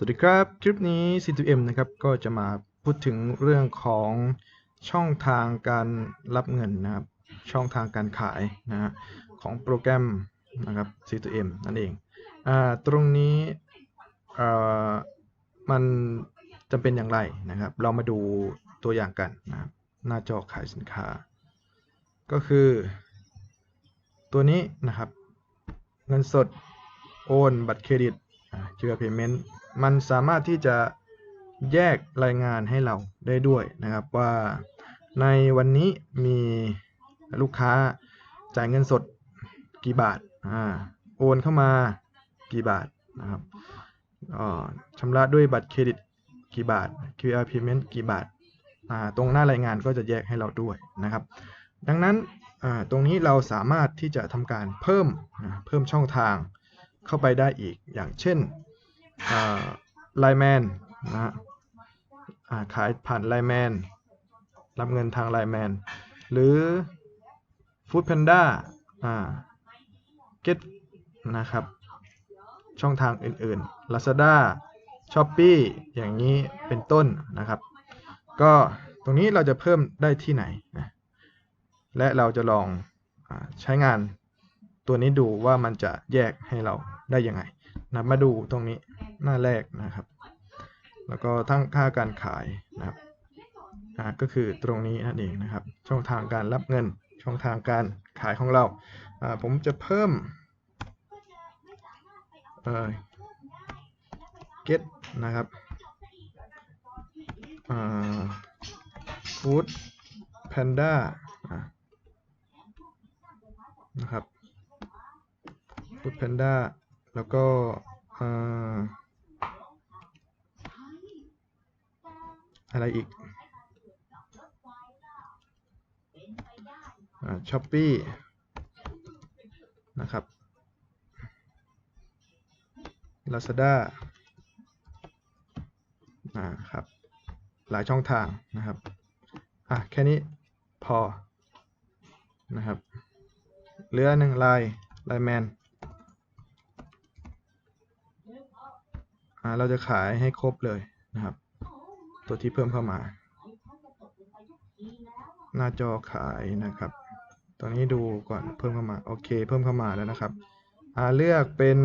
สวัสดีครับ คลิปนี้ C2M นะครับก็จะมาพูดถึงเรื่องของช่องทางการรับเงินนะครับ ช่องทางการขายนะฮะของโปรแกรมนะครับ C2M นั่นเองอ่าตรงนี้เอ่อมันจำเป็นอย่างไรนะครับ เรามาดูตัวอย่างกันนะครับหน้าจอขายสินค้า ก็คือ ตัวนี้นะครับ เงินสดโอนบัตรเครดิต เชื่อ payment มันสามารถที่จะแยกรายงานให้เราได้ด้วยนะครับว่าในวันนี้มีลูกค้าจ่ายเงินสดกี่บาทอ่าโอนเข้ามากี่บาทนะครับชำระด้วยบัตรเครดิตกี่บาท QR payment กี่บาทอ่าตรงหน้ารายงานก็จะแยกให้เราด้วยนะครับ ดังนั้นอ่าตรงนี้เราสามารถที่จะทำการเพิ่มนะเพิ่มช่องทาง เข้าไปได้อีก อย่างเช่นไลแมนนะฮะอ่าขายผ่านไลแมนรับเงินทางไลแมนหรือ Food Panda อ่า Get นะครับ ช่องทางอื่นๆ Lazada Shopee อย่างนี้เป็นต้นนะครับ ก็ตรงนี้เราจะเพิ่มได้ที่ไหนนะและเราจะลองอใช้งาน ตัวนี้ดูว่ามันจะแยกให้เราได้ยังไงนะมาดูตรงนี้หน้าแรกนะครับ แล้วก็ทั้งค่าการขายนะครับอ่าก็คือตรงนี้นั่นเองนะครับ ช่องทางการรับเงิน ช่องทางการขายของเรา ผมจะเพิ่มเอ่อ get นะครับอ่า food panda นะครับ food panda แล้วก็อะไรอีกช้อปปี้นะครับ Lazada อ่าครับ หลายช่องทางนะครับ อะ แค่นี้พอ นะครับ เหลือหนึ่งลายลายแมน อ่า เราจะขายให้ครบเลยนะครับ ตัวที่เพิ่มเข้ามา หน้าจอขายนะครับ ตอนนี้ดูก่อนเพิ่มเข้ามาโอเค เพิ่มเข้ามาแล้วนะครับอ่าเลือกเป็น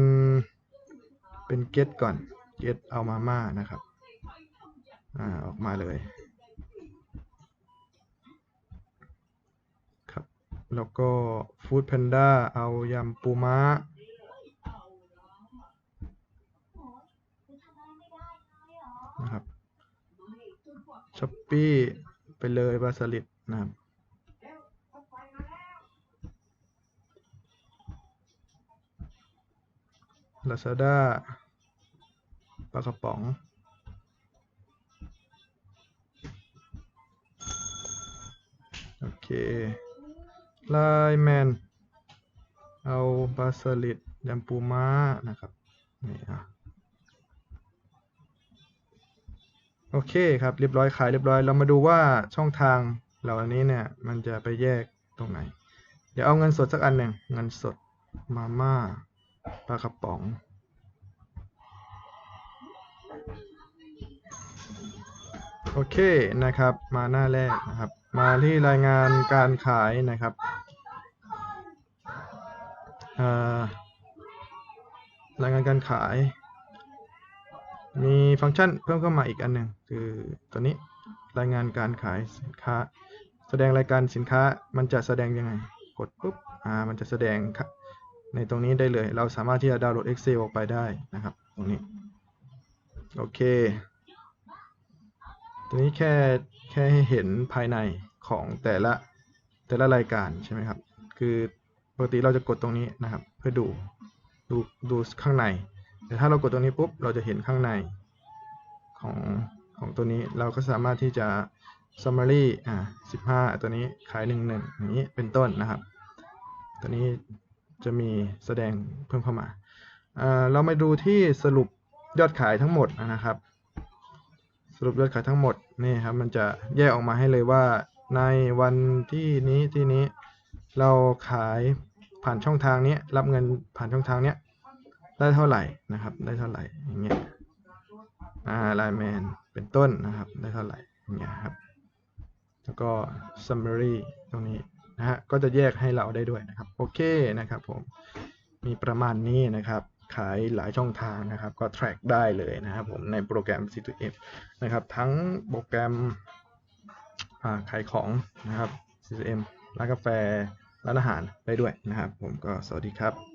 เป็น get ก่อน get เอามาม่านะครับอ่าออกมาเลยครับ แล้วก็ Food Panda เอายำปูม้า นะครับ ช้อปปี้ไปเลยบาสลิดนะครับ Lazada ปลากระป๋อง โอเคไลแมน เอาบาสลิดยำปูม้านะครับ นี่อะ โอเคครับเรียบร้อยขายเรียบร้อย เรามาดูว่าช่องทางเหล่านี้เนี่ยมันจะไปแยกตรงไหน เดี๋ยวเอาเงินสดสักอันหนึ่งเงินสดมาม่าปลากระป๋อง โอเคนะครับมาหน้าแรกนะครับ มาที่รายงานการขายนะครับรายงานการขาย มีฟังก์ชันเพิ่มเข้ามาอีกอันหนึ่งคือตัวนี้รายงานการขายสินค้า แสดงรายการสินค้ามันจะแสดงยังไง กดปุ๊บอ่ามันจะแสดงในตรงนี้ได้เลย เราสามารถที่จะดาวน์โหลด Excel ออกไปได้นะครับตรงนี้โอเคตัวนี้แค่แค่ให้เห็นภายในของแต่ละแต่ละรายการใช่ไหมครับ คือปกติเราจะกดตรงนี้นะครับ เพื่อดูดูดูข้างใน แต่ถ้าเรากดตรงนี้ปุ๊บเราจะเห็นข้างในของของตัวนี้เราก็สามารถที่จะ summary อ่า15 ตัวนี้ขาย 1 1อย่างนี้เป็นต้นนะครับ ตัวนี้จะมีแสดงเพิ่มเข้ามาเรามาดูที่สรุปยอดขายทั้งหมดนะครับ สรุปยอดขายทั้งหมดนี่ครับมันจะแยกออกมาให้เลยว่าในวันที่นี้ที่นี้เราขายผ่านช่องทางนี้รับเงินผ่านช่องทางนี้ ได้เท่าไหร่นะครับ ได้เท่าไหร่อย่างเงี้ยอ่าไลแมนเป็นต้นนะครับ ได้เท่าไหร่อย่างเงี้ยครับ แล้วก็ summary ตรงนี้นะฮะก็จะแยกให้เราได้ด้วยนะครับ โอเคนะครับผมมีประมาณนี้นะครับ ขายหลายช่องทางนะครับ ก็ track ได้เลยนะครับผมในโปรแกรม C2F นะครับ ทั้งโปรแกรมาขายของนะครับ C2M ร้านกาแฟร้านอาหารได้ด้วยนะครับ ผมก็สวัสดีครับ